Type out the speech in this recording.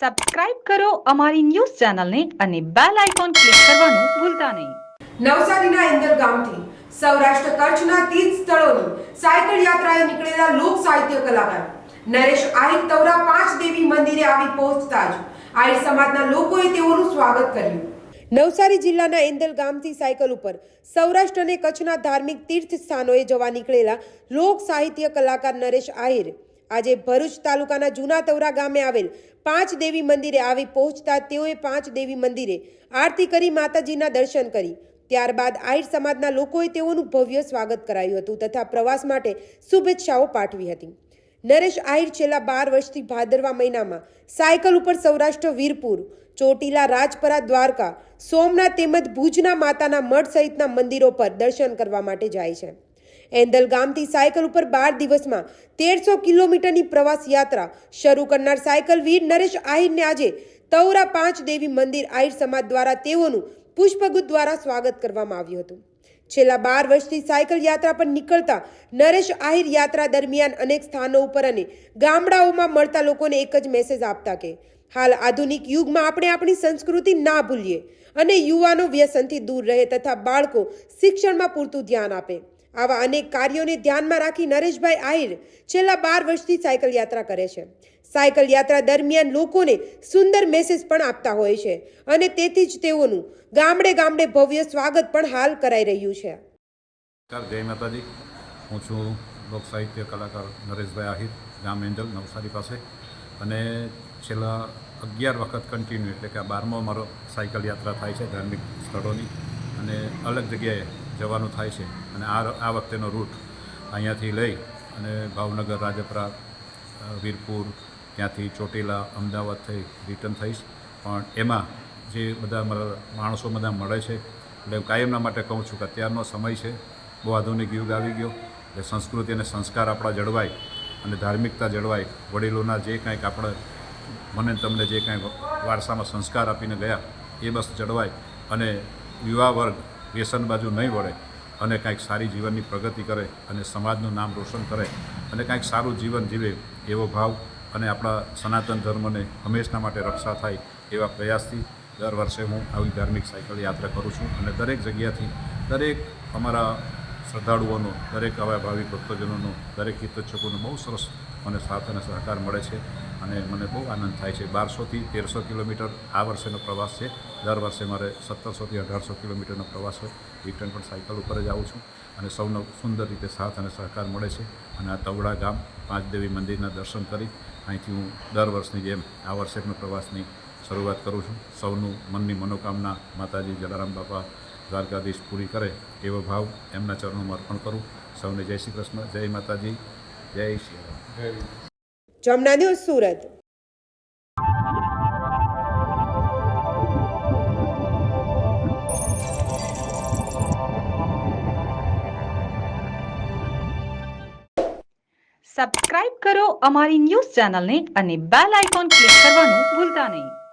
Subscribe કરો અમારી news ચેનલને અને બેલ આઇકોન ક્લિક કરવાનું ભૂલતા નહીં. નવસારીના ઇન્દર ગામથી સૌરાષ્ટ્ર કચ્છના તીર્થ સ્થળોની સાયકલ યાત્રાએ નીકળેલા લોક સાહિત્ય કલાકાર નરેશ આહિર તવરા પાંચ દેવી મંદિરે આવી પહોંચતા જ આહિર સમાજના લોકોએ તેઓનું સ્વાગત કર્યું. નવસારી જિલ્લાના એંદલ ગામથી સાયકલ ઉપર સૌરાષ્ટ્ર અને કચ્છના ધાર્મિક તીર્થ સ્થાનોએ જવા નીકળેલા લોક સાહિત્ય કલાકાર નરેશ આહિર આજે ભરૂચ તાલુકાના જૂના તવરા ગામે આવેલ પાંચ દેવી મંદિરે આવી પહોંચતા તેઓએ પાંચ દેવી મંદિરે આરતી કરી માતાજીના દર્શન કરી. ત્યારબાદ આહિર સમાજના લોકોએ તેઓનું ભવ્ય સ્વાગત કરાયું હતું તથા પ્રવાસ માટે શુભેચ્છાઓ પાઠવી હતી. નરેશ આહિર છેલ્લા બાર વર્ષથી ભાદરવા મહિનામાં સાયકલ ઉપર સૌરાષ્ટ્ર વીરપુર, ચોટીલા રાજપરા દ્વારકા, સોમનાથ તેમજ ભુજના માતાના મઠ સહિતના મંદિરો પર દર્શન કરવા માટે જાય છે. એન્દલ ગામથી સાયકલ ઉપર બાર દિવસમાં તેરસો કિલોમીટરની પ્રવાસ યાત્રા શરૂ કરનાર સાયકલ વીર નરેશ આહિરને આજે તૌરા પાંચ દેવી મંદિર આહિર સમાજ દ્વારા તેઓનું પુષ્પગુત દ્વારા સ્વાગત કરવામાં આવ્યું હતું. છેલ્લા બાર વર્ષથી સાયકલ યાત્રા પર નીકળતા નરેશ આહિર યાત્રા દરમિયાન અનેક સ્થાનો ઉપર અને ગામડાઓમાં મળતા લોકોને એક જ મેસેજ આપતા કે, હાલ આધુનિક યુગમાં આપણે આપણી સંસ્કૃતિ ના ભૂલીએ અને યુવાનો વ્યસનથી દૂર રહે તથા બાળકો શિક્ષણમાં પૂરતું ધ્યાન આપે. આવા અનેક કાર્યોને ધ્યાનમાં રાખી નરેશભાઈ આહિર છેલ્લા બાર વર્ષથી સાયકલ યાત્રા કરે છે. સાયકલ યાત્રા દરમિયાન લોકોને સુંદર મેસેજ પણ આપતા હોય છે અને તેથી જ તેઓનું ગામડે ગામડે ભવ્ય સ્વાગત પણ હાલ કરાઈ રહ્યું છે. જય માતાજી. હું છું લોક સાહિત્ય કલાકાર નરેશભાઈ આહિર, ગામ એન્જલ નવસારી પાસે. અને છેલ્લા અગિયાર વખત કન્ટિન્યુ એટલે કે આ બારમો મારો સાયકલ યાત્રા થાય છે ધાર્મિક સ્થળોની. અને અલગ જગ્યાએ જવાનું થાય છે. અને આ આ વખતેનો રૂટ અહીંયાથી લઈ અને ભાવનગર, રાજપરા વીરપુર, ત્યાંથી ચોટીલા, અમદાવાદ થઈ રિટર્ન થઈશ. પણ એમાં જે બધા માણસો બધા મળે છે, એટલે હું કાયમના માટે કહું છું કે અત્યારનો સમય છે. બહુ આધુનિક યુગ આવી ગયો, એટલે સંસ્કૃતિ અને સંસ્કાર આપણા જળવાય અને ધાર્મિકતા જળવાય. વડીલોના જે કાંઈક આપણે, મને તમને જે કાંઈ વારસામાં સંસ્કાર આપીને ગયા, એ બસ જળવાય. અને યુવા વર્ગ વ્યસન બાજુ નહીં વળે અને કાંઈક સારી જીવનની પ્રગતિ કરે અને સમાજનું નામ રોશન કરે અને કાંઈક સારું જીવન જીવે એવો ભાવ અને આપણા સનાતન ધર્મને હંમેશના માટે રક્ષા થાય એવા પ્રયાસથી દર વર્ષે હું આવી ધાર્મિક સાયકલ યાત્રા કરું છું અને દરેક જગ્યાથી દરેક અમારા શ્રદ્ધાળુઓનો, દરેક આવા ભાવિક ભક્તજનોનો, દરેક હિતચ્છકોનો બહુ સરસ મને સાથ અને સહકાર મળે છે અને મને બહુ આનંદ થાય છે. બારસોથી તેરસો કિલોમીટર આ વર્ષેનો પ્રવાસ છે. દર વર્ષે મારે સત્તરસોથી અઢારસો કિલોમીટરનો પ્રવાસ હોય. રિટર્ન પણ સાયકલ ઉપર જ આવું છું અને સૌનો સુંદર રીતે સાથ અને સહકાર મળે છે. અને આ તવડા ગામ પાંચ દેવી મંદિરના દર્શન કરી અહીંથી હું દર વર્ષની જેમ આ વર્ષે પણ પ્રવાસની શરૂઆત કરું છું. સૌનું મનની મનોકામના માતાજી જલારામ બાપા દ્વારકાધીશ પૂરી કરે એવો ભાવ એમના ચરણોમાં અર્પણ કરું. સૌને જય શ્રી કૃષ્ણ. જય માતાજી. જય શ્રી રામ. જમના દિવસ સુરત. સબસ્ક્રાઇબ કરો અમારી ન્યૂઝ ચેનલને અને બેલ આઇકોન ક્લિક કરવાનું ભૂલતા નહીં.